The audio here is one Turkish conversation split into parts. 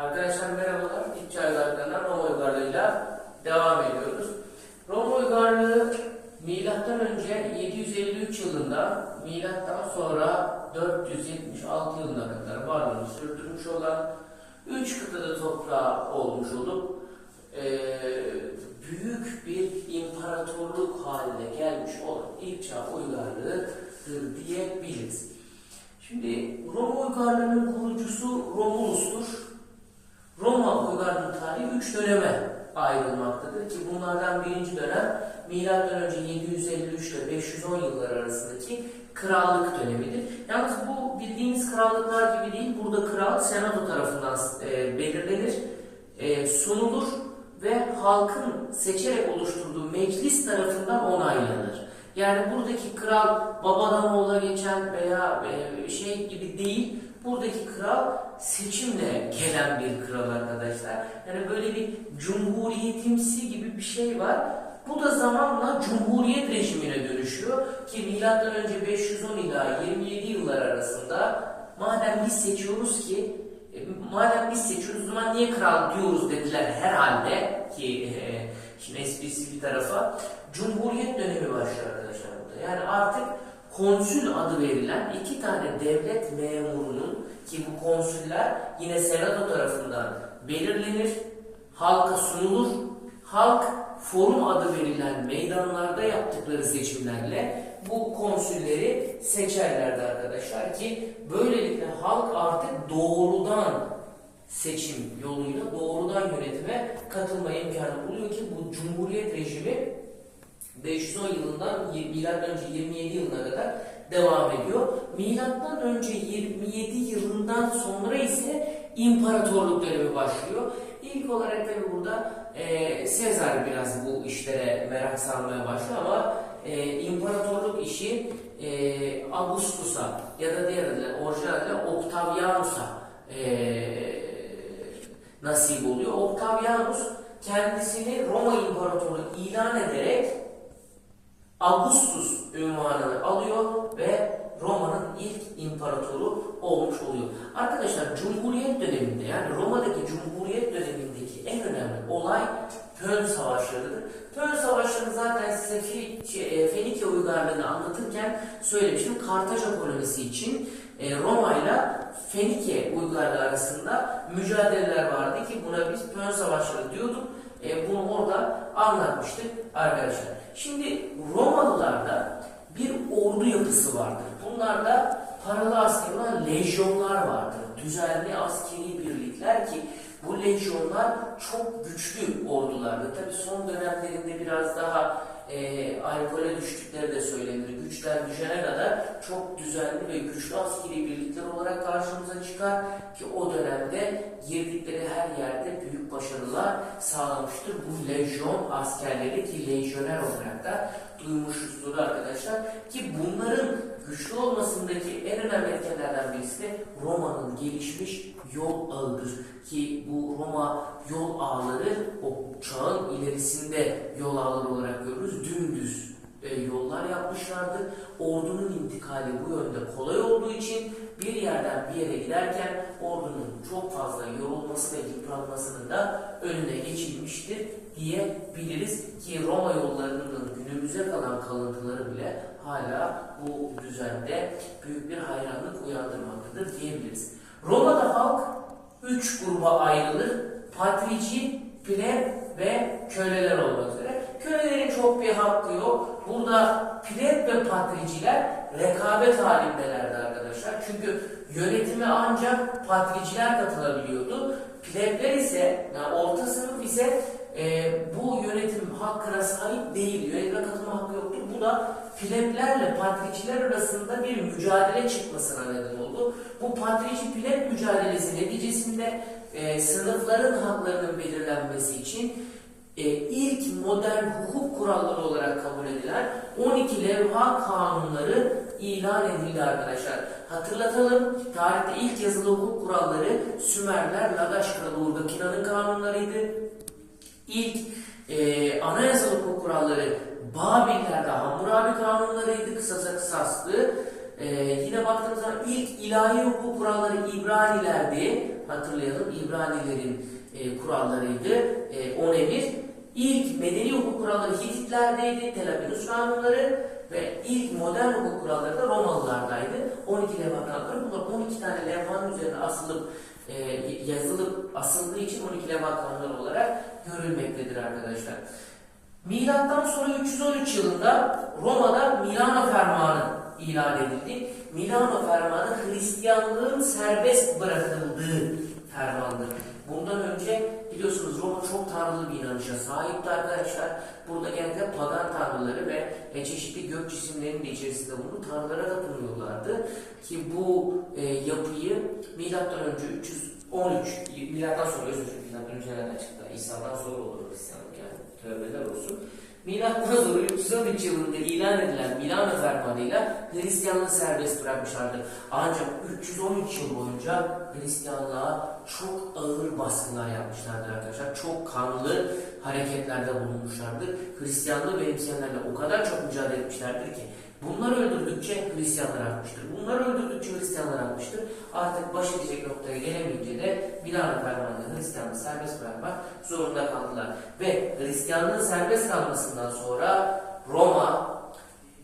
Arkadaşlar merhabalar. İlk çaylardan Roma uygarlığıyla devam ediyoruz. Roma uygarlığı milattan önce 753 yılında milattan sonra 476 yılına kadar varlığını sürdürmüş olan 3 kıtada toprağı olmuş olup eee, büyük bir imparatorluk haline gelmiş olan ilk çağ uygarlığıdır diyebiliriz. Şimdi Roma uygarlığının kurucusu Romulus'tur. Roma uygarlığı tarihi üç döneme ayrılmaktadır ki bunlardan birinci dönem milattan önce 753 ile 510 yıllar arasındaki krallık dönemidir. Yalnız bu bildiğimiz krallıklar gibi değil. Burada kral senato tarafından e, belirlenir, e, sunulur ve halkın seçerek oluşturduğu meclis tarafından onaylanır. Yani buradaki kral babadan oğula geçen veya e, şey gibi değil. Buradaki kral seçimle gelen bir kral arkadaşlar. Yani böyle bir cumhuriyetimsi gibi bir şey var. Bu da zamanla cumhuriyet rejimine dönüşüyor ki milattan önce 510 ila 27 yıllar arasında madem biz seçiyoruz ki e, madem biz seçiyoruz zaman niye kral diyoruz dediler herhalde ki e, şimdi esprisi bir tarafa cumhuriyet dönemi başlıyor arkadaşlar burada. Yani artık konsül adı verilen iki tane devlet memurunun ki bu konsüller yine senato tarafından belirlenir, halka sunulur. Halk forum adı verilen meydanlarda yaptıkları seçimlerle bu konsülleri seçerlerdi arkadaşlar ki böylelikle halk artık doğrudan seçim yoluyla doğrudan yönetime katılma imkanı buluyor ki bu cumhuriyet rejimi 510 yılından milattan önce 27 yılına kadar devam ediyor. Milattan önce 27 yılından sonra ise imparatorluk dönemi başlıyor. İlk olarak tabi burada e, Sezar biraz bu işlere merak salmaya başlıyor ama e, imparatorluk işi e, Augustus'a ya da diğer adıyla orijinal adıyla Octavianus'a e, nasip oluyor. Octavianus kendisini Roma İmparatoru ilan ederek Augustus ünvanını alıyor ve Roma'nın ilk imparatoru olmuş oluyor. Arkadaşlar Cumhuriyet döneminde yani Roma'daki Cumhuriyet dönemindeki en önemli olay Pön Savaşları'dır. Pön Savaşları zaten size şey, e, Fenike uygarlığını anlatırken söylemiştim. Kartaca kolonisi için e, Roma ile Fenike uygarlığı arasında mücadeleler vardı ki buna biz Pön Savaşları diyorduk. E, bunu orada anlatmıştık arkadaşlar. Şimdi Romalılarda bir ordu yapısı vardır. Bunlarda paralı asker olan lejyonlar vardır. Düzenli askeri birlikler ki bu lejyonlar çok güçlü ordulardı. Tabi son dönemlerinde biraz daha e, alkole düştükleri de söylenir. Güçten düşene kadar çok düzenli ve güçlü askeri birlikler olarak karşımıza çıkar ki o dönemde girdikleri her yerde büyük başarılar sağlamıştır. Bu lejyon askerleri ki lejyoner olarak da duymuşuzdur arkadaşlar ki bunların güçlü olmasındaki en önemli etkenlerden birisi de Roma'nın gelişmiş yol ağıdır ki bu Roma yol ağları o çağın ilerisinde yol ağları olarak görürüz. Dümdüz e, yollar yapmışlardır. Ordunun intikali bu yönde kolay olduğu için bir yerden bir yere giderken ordunun çok fazla yorulması ve yıpranmasının da önüne geçilmiştir diyebiliriz ki Roma yollarının günümüze kalan kalıntıları bile hala bu düzende büyük bir hayranlık uyandırmaktadır diyebiliriz. Roma'da halk üç gruba ayrılır. Patrici, pleb ve köleler olmak üzere. Kölelerin çok bir hakkı yok. Burada ve patriciler rekabet halindelerdi arkadaşlar. Çünkü yönetime ancak patriciler katılabiliyordu. Plebler ise, yani orta sınıf ise e, bu yönetim hakkına sahip değil. Yönetime katılma hakkı yoktur. Bu da pleblerle patriciler arasında bir mücadele çıkmasına neden oldu. Bu patrici pleb mücadelesi neticesinde e, sınıfların haklarının belirlenmesi için e, ilk modern hukuk kuralları olarak kabul edilen 12 levha kanunları ilan edildi arkadaşlar. Hatırlatalım, tarihte ilk yazılı hukuk kuralları Sümerler, Lagaş Kralı Urgakina'nın kanunlarıydı. İlk e, anayasal hukuk kuralları Babillerde Hammurabi kanunlarıydı, kısasa kısastı. Ee, yine baktığımız zaman ilk ilahi hukuk kuralları İbranilerdi. Hatırlayalım İbranilerin e, kurallarıydı. E, emir. İlk medeni hukuk kuralları Hititlerdeydi. Telapinus kanunları ve ilk modern hukuk kuralları da Romalılardaydı. 12 levha kanunları. Bunlar 12 tane levhanın üzerine asılıp e, yazılıp asıldığı için 12 levha kanunları olarak görülmektedir arkadaşlar. Milattan sonra 313 yılında Roma'da Milano Fermanı ilan edildi. Milano Fermanı Hristiyanlığın serbest bırakıldığı fermandır. Bundan önce biliyorsunuz Roma çok tanrılı bir inanışa sahipti arkadaşlar. Burada genelde pagan tanrıları ve çeşitli gök cisimlerinin de içerisinde bulunup tanrılara tapınıyorlardı. Ki bu e, yapıyı milattan önce 313 milattan sonra özür dilerim milattan önce nereden çıktı? İsa'dan sonra olur Hristiyanlık yani. Tövbeler olsun. Milattan sonra 313 yılında ilan edilen Milano Fermanı'yla Hristiyanlığı serbest bırakmışlardı. Ancak 313 yıl boyunca Hristiyanlığa çok ağır baskılar yapmışlardı arkadaşlar. Çok kanlı hareketlerde bulunmuşlardı. Hristiyanlığı benimseyenlerle o kadar çok mücadele etmişlerdir ki bunları öldürdükçe Hristiyanlar artmıştır. Bunları öldürdükçe Hristiyanlar artmıştır. Artık baş edecek noktaya gelemeyince de Milano Fermanı'nda Hristiyanlığı serbest bırakmak zorunda kaldılar. Ve Hristiyanlığın serbest kalmasından sonra Roma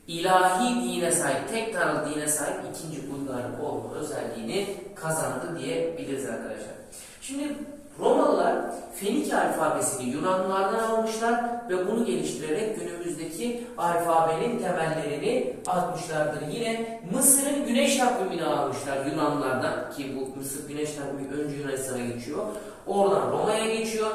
ilahi dine sahip, tek tanrılı dine sahip ikinci uygarlık olma özelliğini kazandı diyebiliriz arkadaşlar. Şimdi Romalılar Fenike alfabesini Yunanlılardan almışlar ve bunu geliştirerek günümüzdeki alfabenin temellerini atmışlardır. Yine Mısır'ın güneş takvimini almışlar Yunanlılardan ki bu Mısır güneş takvimi önce Yunanistan'a geçiyor. Oradan Roma'ya geçiyor.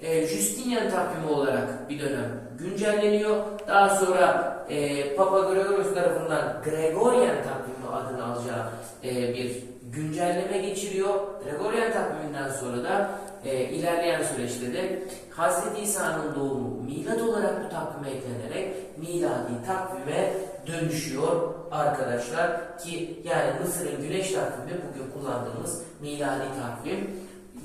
E, Justinian takvimi olarak bir dönem güncelleniyor. Daha sonra e, Papa Gregorius tarafından Gregorian takvimi adını alacağı e, bir güncelleme geçiriyor. Gregorian takviminden sonra da e, ilerleyen süreçte de Hz. İsa'nın doğumu milat olarak bu takvime eklenerek miladi takvime dönüşüyor arkadaşlar ki yani Mısır'ın güneş takvimi bugün kullandığımız miladi takvim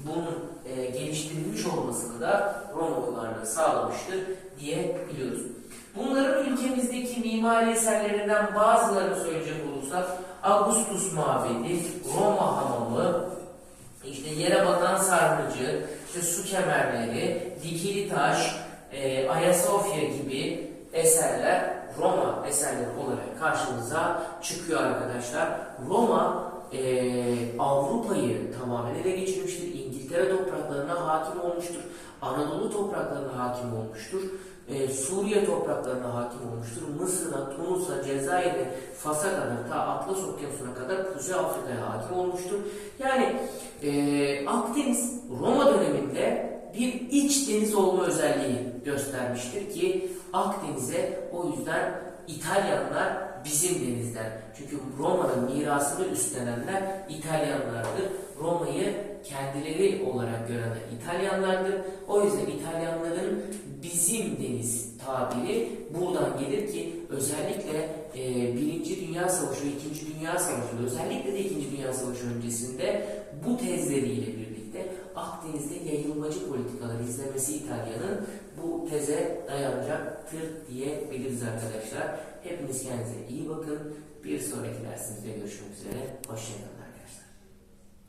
bunun e, geliştirilmiş olmasını da Roma uygarlığı sağlamıştır diyebiliyoruz. Bunların ülkemizdeki mimari eserlerinden bazılarını söyleyecek olursak Augustus Mabedi, Roma Hamamı, işte yere batan sarnıcı, işte su kemerleri, dikili taş, e, Ayasofya gibi eserler Roma eserleri olarak karşımıza çıkıyor arkadaşlar. Roma e, Avrupa'yı tamamen ele geçirmiştir. İngiltere topraklarına hakim olmuştur. Anadolu topraklarına hakim olmuştur. E, Suriye topraklarına hakim olmuştur. Mısır'a, Tunus'a, Cezayir'e, Fas'a kadar ta Atlas Okyanusu'na kadar Kuzey Afrika'ya hakim olmuştur. Yani e, Akdeniz Roma döneminde bir iç deniz olma özelliği göstermiştir ki Akdeniz'e o yüzden İtalyanlar bizim denizler. Çünkü Roma'nın mirasını üstlenenler İtalyanlardır. Roma'yı kendileri olarak görenler İtalyanlardır. O yüzden İtalyanların bizim deniz tabiri buradan gelir ki özellikle e, Birinci Dünya Savaşı İkinci Dünya Savaşı özellikle de İkinci Dünya Savaşı öncesinde bu tezleriyle birlikte Akdeniz'de yayılmacı politikalar izlemesi İtalya'nın bu teze dayanacaktır diyebiliriz arkadaşlar. Hepiniz kendinize iyi bakın. Bir sonraki dersimizde görüşmek üzere. Hoşçakalın.